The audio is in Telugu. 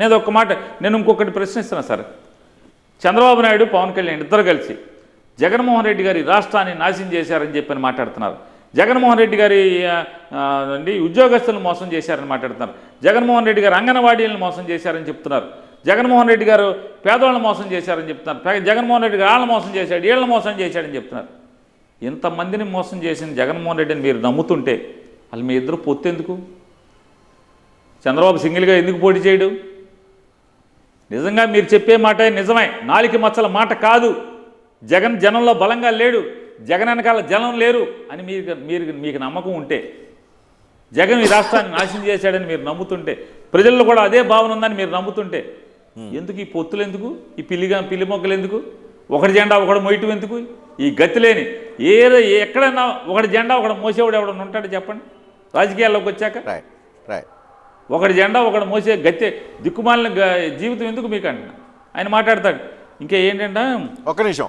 నేను ఒక మాట నేను ఇంకొకటి ప్రశ్నిస్తున్నా సార్. చంద్రబాబు నాయుడు పవన్ కళ్యాణ్ ఇద్దరు కలిసి జగన్మోహన్ రెడ్డి గారి రాష్ట్రాన్ని నాశనం చేశారని చెప్పని మాట్లాడుతున్నారు. జగన్మోహన్ రెడ్డి గారి ఆ, అండి ఉద్యోగస్తులను మోసం చేశారని మాట్లాడుతున్నారు. జగన్మోహన్ రెడ్డి గారు అంగన్వాడీలను మోసం చేశారని చెప్తున్నారు. జగన్మోహన్ రెడ్డి గారు పేదవాళ్ళని మోసం చేశారని చెప్తున్నారు. జగన్మోహన్ రెడ్డి గారు వాళ్ళని మోసం చేశాడు వీళ్ళని మోసం చేశాడని చెప్తున్నారు. ఇంతమందిని మోసం చేసిన జగన్మోహన్ రెడ్డిని మీరు నమ్ముతుంటే వాళ్ళు మీ ఇద్దరు పొత్తెందుకు చంద్రబాబు సింగిల్గా ఎందుకు పోటీ చేయడు? నిజంగా మీరు చెప్పే మాట నిజమే. నాలికి మచ్చల మాట కాదు. జగన్ జనంలో బలంగా లేడు. జగన్ వెనకాల జనం లేరు అని మీరు మీరు మీకు నమ్మకం ఉంటే జగన్ ఈ రాష్ట్రాన్ని నాశనం చేశాడని మీరు నమ్ముతుంటే ప్రజల్లో కూడా అదే భావన ఉందని మీరు నమ్ముతుంటే ఎందుకు ఈ పొత్తులు ఎందుకు? ఈ పిల్లిగా పిల్లి మొక్కలు ఎందుకు? ఒకటి జెండా ఒకడు మొయ్యటం ఎందుకు? ఈ గతి లేని ఏదో ఎక్కడైనా ఒకటి జెండా ఒకడు మోసేవాడు ఎవడన్నా ఉంటాడు చెప్పండి? రాజకీయాల్లోకి వచ్చాక? రైట్ రైట్ ఒకటి జెండా ఒకటి మోసే గత్తె దిక్కుమాలిన జీవితం ఎందుకు మీకు అంటున్నా ఆయన మాట్లాడతాడు. ఇంకా ఏంటంటే ఒక్క నిమిషం.